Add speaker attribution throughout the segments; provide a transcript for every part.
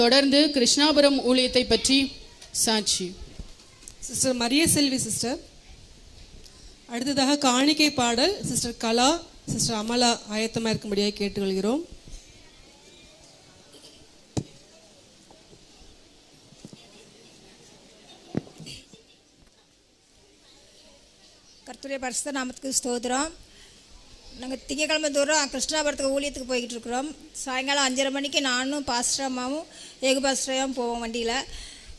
Speaker 1: தொடர்ந்து கிருஷ்ணாபுரம் ஊழியத்தை பற்றி சாட்சி.
Speaker 2: சிஸ்டர் மரிய செல்வி சிஸ்டர் அடுத்ததாக காணிக்கை பாடல் சிஸ்டர் கலா சிஸ்டர் அமலா ஆயத்தமாக இருக்கும்படியாக கேட்டுக்கொள்கிறோம்.
Speaker 3: கர்த்தருடைய பரிசுத்த நாமத்துக்கு ஸ்தோத்திரம். நாங்கள் திங்கக்கிழமை தூரம் கிருஷ்ணாபுரத்துக்கு ஊழியத்துக்கு போய்கிட்டு இருக்கிறோம். சாயங்காலம் அஞ்சரை மணிக்கு நானும் பாஸ்டர் அம்மாவும் ஏகு பாஸ்டரையும் போவோம் வண்டியில்.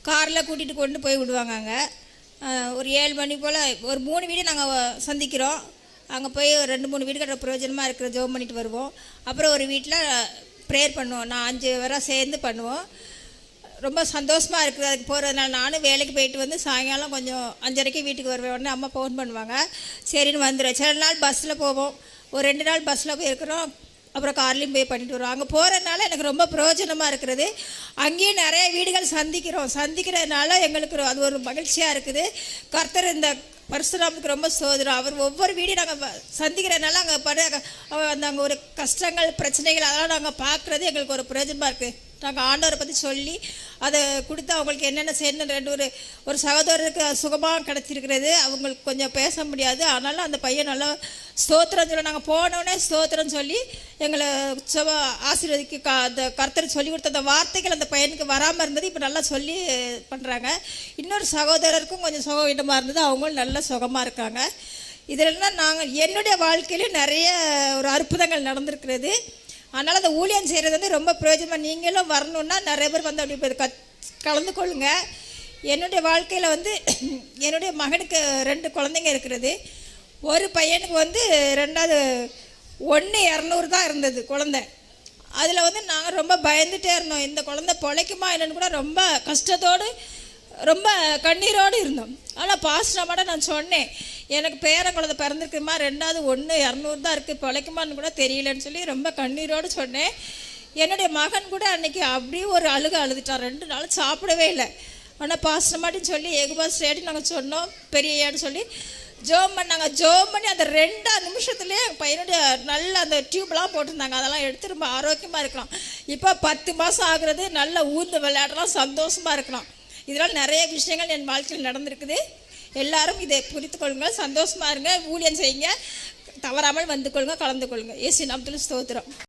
Speaker 3: காரில் கூட்டிகிட்டு கொண்டு போய் விடுவாங்க அங்கே. ஒரு ஏழு மணி போல் ஒரு மூணு வீடு நாங்கள் சந்திக்கிறோம். அங்கே போய் ஒரு ரெண்டு மூணு வீடு கட்ட பிரயோஜனமாக இருக்கிற ஜோம் பண்ணிட்டு வருவோம். அப்புறம் ஒரு வீட்டில் ப்ரேயர் பண்ணுவோம். நான் அஞ்சு வரை சேர்ந்து பண்ணுவோம். ரொம்ப சந்தோஷமாக இருக்குது. அதுக்கு போகிறதுனால நானும் வேலைக்கு போயிட்டு வந்து சாயங்காலம் கொஞ்சம் அஞ்சரைக்கு வீட்டுக்கு வருவேன். உடனே அம்மா ஃபோன் பண்ணுவாங்க. சரின்னு வந்துடும் சில நாள் பஸ்ஸில் போவோம். ஒரு ரெண்டு நாள் பஸ்ஸில் போயிருக்கிறோம். அப்புறம் கார்லேயும் போய் பண்ணிட்டு வருவோம். அங்கே போகிறதுனால எனக்கு ரொம்ப பிரயோஜனமாக இருக்கிறது. அங்கேயும் நிறைய வீடுகள் சந்திக்கிறோம். சந்திக்கிறதுனால எங்களுக்கு அது ஒரு மகிழ்ச்சியாக இருக்குது. கர்த்தர் இந்த பரசுராமுக்கு ரொம்ப சோதனம். அவர் ஒவ்வொரு வீடையும் நாங்கள் சந்திக்கிறதுனால அங்கே பட அந்த அங்கே ஒரு கஷ்டங்கள் பிரச்சனைகள் அதெல்லாம் நாங்கள் பார்க்குறது எங்களுக்கு ஒரு பிரயோஜனமாக இருக்குது நாங்கள் ஆண்டவரை பற்றி சொல்லி அதை கொடுத்து அவங்களுக்கு என்னென்ன செய்யணும் ரெண்டு ஒரு ஒரு சகோதரருக்கு சுகமாக கிடச்சிருக்கிறது. அவங்களுக்கு கொஞ்சம் பேச முடியாது. ஆனாலும் அந்த பையன் நல்லா ஸ்தோத்திரம் சொல்ல நாங்கள் போனோடனே ஸ்தோத்திரம் சொல்லி எங்களை உற்சவ ஆசீர்வதிக்கு க அந்த கர்த்தர் சொல்லி கொடுத்த அந்த வார்த்தைகள் அந்த பையனுக்கு வராமல் இருந்தது. இப்போ நல்லா சொல்லி பண்ணுறாங்க இன்னொரு சகோதரருக்கும் கொஞ்சம் சுகவீனமாக இருந்தது. அவங்களும் நல்லா சுகமாக இருக்காங்க. இதெல்லாம் நாங்கள் என்னுடைய வாழ்க்கையிலும் நிறைய ஒரு அற்புதங்கள் நடந்திருக்கிறது. அதனால் அந்த ஊழியம் செய்கிறது வந்து ரொம்ப பிரயோஜனமாக நீங்களும் வரணுன்னா நிறைய பேர் வந்து அப்படி போய் கத் கலந்து கொள்ளுங்க. என்னுடைய வாழ்க்கையில் வந்து என்னுடைய மகனுக்கு ரெண்டு குழந்தைங்க இருக்கிறது. ஒரு பையனுக்கு வந்து ரெண்டாவது ஒன்று இரநூறு தான் இருந்தது குழந்தை. அதில் வந்து நாங்கள் ரொம்ப பயந்துகிட்டே இருந்தோம். இந்த குழந்தை பொழைக்குமா என்னன்னு கூட ரொம்ப கஷ்டத்தோடு ரொம்ப கண்ணீரோடு இருந்தோம். ஆனால் பாஸ்டமாட நான் சொன்னேன். எனக்கு பேர குழந்தை பிறந்திருக்குமா? ரெண்டாவது ஒன்று இரநூறு தான் இருக்குது பிழைக்குமான்னு கூட தெரியலன்னு சொல்லி ரொம்ப கண்ணீரோடு சொன்னேன். என்னுடைய மகன் கூட அன்றைக்கி அப்படியே ஒரு அழுக அழுதுட்டான். ரெண்டு நாள் சாப்பிடவே இல்லை. ஆனால் பாஸ்டமாட்டின்னு சொல்லி எகுபா ஸ்டேட்டு நாங்கள் சொன்னோம் பெரியயான்னு சொல்லி. ஜோம் பண்ணாங்க ஜோம் பண்ணி அந்த ரெண்டாம் நிமிஷத்துலேயே எங்கள் பையனுடைய நல்ல அந்த டியூப்லாம் போட்டிருந்தாங்க. அதெல்லாம் எடுத்து ரொம்ப ஆரோக்கியமாக இருக்கலாம். இப்போ பத்து மாதம் ஆகுறது நல்ல ஊர்ந்து விளையாடலாம் சந்தோஷமாக இருக்கலாம். இதனால் நிறைய விஷயங்கள் என் வாழ்க்கையில் நடந்திருக்குது. எல்லாரும் இதை புரித்து கொள்ளுங்கள். சந்தோஷமாக இருங்க. ஊழியம் செய்யுங்க. தவறாமல் வந்து கொள்ளுங்க. கலந்து கொள்ளுங்க. ஏசி நாமத்தில் ஸ்தோத்திரம்.